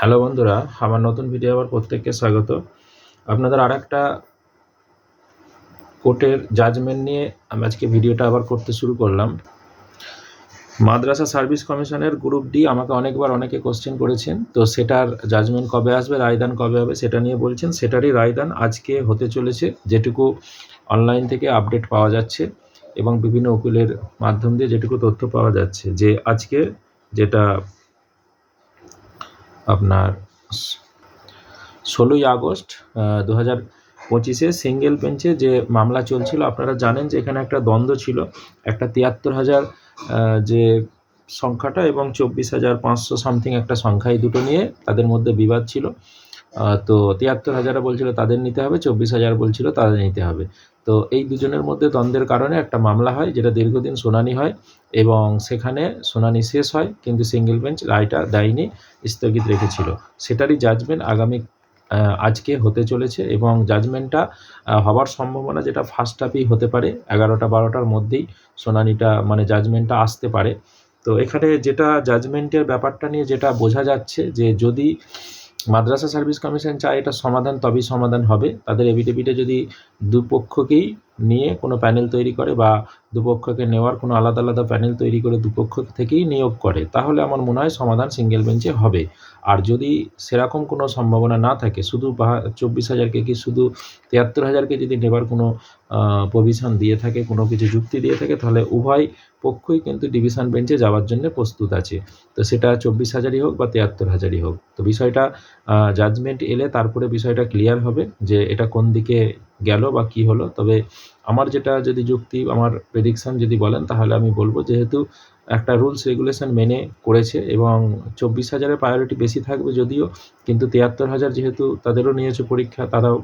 Hello বন্ধুরা, আমার নতুন ভিডিও আবার প্রত্যেককে স্বাগত। আপনাদের আর একটা কোর্টের জাজমেন্ট নিয়ে আমি আজকে ভিডিওটা আবার করতে শুরু করলাম। মাদ্রাসা সার্ভিস কমিশনের গ্রুপ ডি আমাকে অনেকবার অনেকে কোশ্চেন করেছেন, তো সেটার জাজমেন্ট কবে আসবে, রায়দান কবে হবে সেটা নিয়ে বলছেন। সেটারই রায়দান আজকে হতে চলেছে, যেটুকু অনলাইন থেকে আপডেট পাওয়া যাচ্ছে এবং বিভিন্ন উকিলের মাধ্যম দিয়ে যেটুকু তথ্য পাওয়া যাচ্ছে। যে আজকে যেটা আপনার ষোলোই আগস্ট দু হাজার পঁচিশে সিঙ্গেল বেঞ্চে যে মামলা চলছিল, আপনারা জানেন যে এখানে একটা দ্বন্দ্ব ছিল। একটা তিয়াত্তর হাজার যে সংখ্যাটা এবং চব্বিশ হাজার পাঁচশো সামথিং একটা সংখ্যা এই দুটো নিয়ে তাদের মধ্যে বিবাদ ছিল। তো তিয়াত্তর হাজারে বলছিল তাদের নিতে হবে, চব্বিশ হাজার বলছিল তাদের নিতে হবে। তো এই দুজনের মধ্যে দ্বন্দ্বের কারণে একটা মামলা হয়, যেটা দীর্ঘদিন শুনানি হয় এবং সেখানে শুনানি শেষ হয়, কিন্তু সিঙ্গেল বেঞ্চ রায়টা দেয়নি, স্থগিত রেখেছিল। সেটারই জাজমেন্ট আগামী আজকে হতে চলেছে এবং জাজমেন্টটা হওয়ার সম্ভাবনা যেটা ফার্স্ট হাফেই হতে পারে, এগারোটা বারোটার মধ্যেই শুনানিটা মানে জাজমেন্টটা আসতে পারে। তো এখানে যেটা জাজমেন্টের ব্যাপারটা নিয়ে যেটা বোঝা যাচ্ছে যে যদি মাদ্রাসা সার্ভিস কমিশন চায় এটা সমাধান তবেই সমাধান হবে। তাদের এভিডেভিটে যদি দুপক্ষকেই নিয়ে কোনো প্যানেল তৈরি করে বা দুপক্ষকে নেওয়ার কোনো আলাদা আলাদা প্যানেল তৈরি করে দুপক্ষ থেকেই নিয়োগ করে, তাহলে আমার মনে হয় সমাধান সিঙ্গেল বেঞ্চে হবে। আর যদি সেরকম কোনো সম্ভাবনা না থাকে, শুধু চব্বিশ হাজারকে কি শুধু তিয়াত্তর হাজারকে যদি নেবার কোনো প্রভিশন দিয়ে থাকে, কোনো কিছু যুক্তি দিয়ে থাকে, তাহলে উভয় পক্ষই কিন্তু ডিভিশন বেঞ্চে যাওয়ার জন্য প্রস্তুত আছে। তো সেটা চব্বিশ হাজারই হোক বা তিয়াত্তর হাজারই হোক। তো বিষয়টা জাজমেন্ট এলে তারপরে বিষয়টা ক্লিয়ার হবে যে এটা কোন দিকে গেল বা কি হলো, তবে আমার যেটা যদি যুক্তি, আমার প্রেডিকশান যদি বলেন, তাহলে আমি বলব যেহেতু একটা রুলস রেগুলেশন মেনে করেছে এবং চব্বিশ হাজারের প্রায়োরিটি বেশি থাকবে যদিও, কিন্তু তিয়াত্তর হাজার যেহেতু তাদেরও নিয়েছে পরীক্ষা, তারাও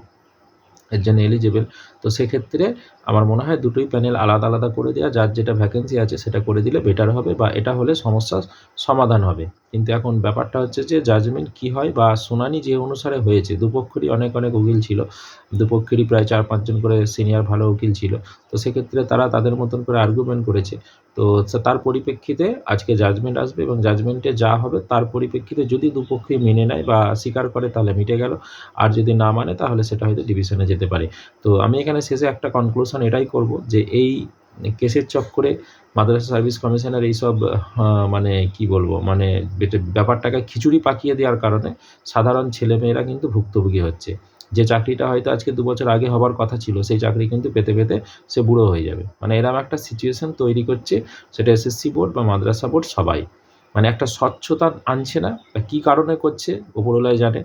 এর জন্য এলিজেবল তো সেক্ষেত্রে আমার মনে হয় দুটোই প্যানেল আলাদা আলাদা করে দেওয়া যার যেটা ভ্যাকেন্সি আছে সেটা করে দিলে বেটার হবে বা এটা হলে সমস্যার সমাধান হবে। কিন্তু এখন ব্যাপারটা হচ্ছে যে জাজমেন্ট কী হয় বা শুনানি যে অনুসারে হয়েছে, দুপক্ষেরই অনেক অনেক উকিল ছিল। দুপক্ষেরই প্রায় চার পাঁচজন করে সিনিয়র ভালো উকিল ছিল। তো সেক্ষেত্রে তারা তাদের মতন করে আর্গুমেন্ট করেছে। তো তার পরিপ্রেক্ষিতে আজকে জাজমেন্ট আসবে এবং জাজমেন্টে যা হবে তার পরিপ্রেক্ষিতে যদি দুপক্ষই মেনে নেয় বা স্বীকার করে তাহলে মিটে গেল। আর যদি না মানে তাহলে সেটা হয়তো ডিভিশনে যেতে পারে। তো আমি এখানে শেষে একটা কনক্লুশন এটাই করব যে এই কেসের চক্করে মাদ্রাসা সার্ভিস কমিশনের এইসব মানে কি বলব মানে ব্যাপারটাকে খিচুড়ি পাকিয়ে দেওয়ার কারণে সাধারণ ছেলেমেয়েরা কিন্তু ভুক্তভোগী হচ্ছে। যে চাকরিটা হয়তো আজকে দু বছর আগে হবার কথা ছিল, সেই চাকরি কিন্তু পেতে পেতে সে বুড়ো হয়ে যাবে। মানে এরকম একটা সিচুয়েশন তৈরি করছে, সেটা এসএসসি বোর্ড বা মাদ্রাসা বোর্ড সবাই। মানে একটা স্বচ্ছতা আনছে না কি কারণে করছে ওপরওয়ালাই জানে।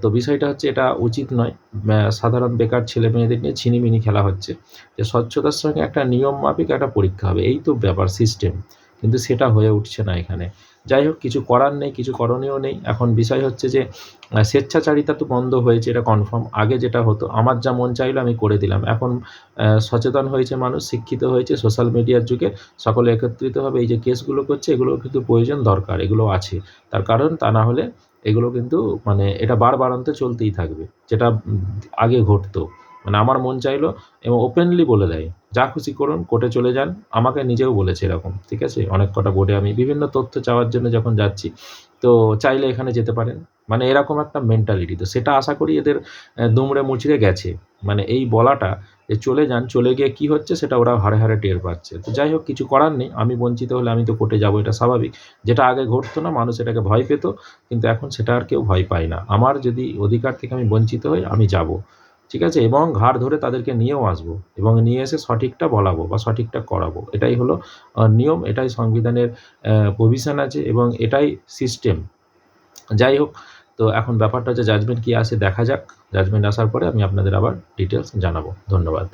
তো বিষয়টা হচ্ছে এটা উচিত নয়। সাধারণ বেকার ছেলে মেয়েদের নিয়ে ছিনিমিনি খেলা হচ্ছে। যে স্বচ্ছতার সঙ্গে একটা নিয়ম মাফিক একটা পরীক্ষা হবে, এই তো ব্যাপার সিস্টেম কিন্তু সেটা হয়ে উঠছে না এখানে। যাই হোক, কিছু করার নেই, কিছু করণীয় নেই। এখন বিষয় হচ্ছে যে স্বেচ্ছাচারিতা তো বন্ধ হয়েছে, এটা কনফার্ম আগে যেটা হতো, আমার যা মন চাইলো আমি করে দিলাম। এখন সচেতন হয়েছে মানুষ, শিক্ষিত হয়েছে সোশ্যাল মিডিয়ার যুগে সকলে একত্রিতভাবে এই যে কেসগুলো করছে এগুলো কিন্তু প্রয়োজন দরকার, এগুলো আছে। তার কারণ তা না হলে এগুলো কিন্তু মানে এটা বারবারান্তে চলতেই থাকবে, যেটা আগে ঘটতো। মানে আমার মন চাইলো এবং ওপেনলি বলে দেয়, যা খুশি করুন, কোর্টে চলে যান। আমাকে নিজেও বলেছে এরকম, ঠিক আছে? অনেক কটা বোর্ডে আমি বিভিন্ন তথ্য চাওয়ার জন্য যখন যাচ্ছি, তো চাইলে এখানে যেতে পারেন। মানে এরকম একটা মেন্টালিটি তো সেটা আশা করি এদের দুমড়ে মুচড়ে গেছে। মানে এই বলাটা যে চলে যান, চলে গিয়ে কি হচ্ছে, সেটা ওরা হারে হারে টের পাচ্ছে। তো যাই হোক, কিছু করার নেই। আমি বঞ্চিত হলে আমি তো কোর্টে যাব, এটা স্বাভাবিক। যেটা আগে ঘটতো না, মানুষ এটাকে ভয় পেত, কিন্তু এখন সেটা আর কেউ ভয় পায় না। আমার যদি অধিকার থেকে আমি বঞ্চিত হই, আমি যাব। ঠিক আছে? এবং ঘাড় ধরে তাদেরকে নিয়েও আসব এবং নিয়ে এসে সঠিকটা বলাবো বা সঠিকটা করাবো। এটাই হলো নিয়ম, এটাই সংবিধানের প্রভিশন আছে এবং এটাই সিস্টেম যাই হোক, তো এখন ব্যাপারটা হচ্ছে জাজমেন্ট কী আসে দেখা যাক। জাজমেন্ট আসার পরে আমি আপনাদের আবার ডিটেলস জানাব। ধন্যবাদ।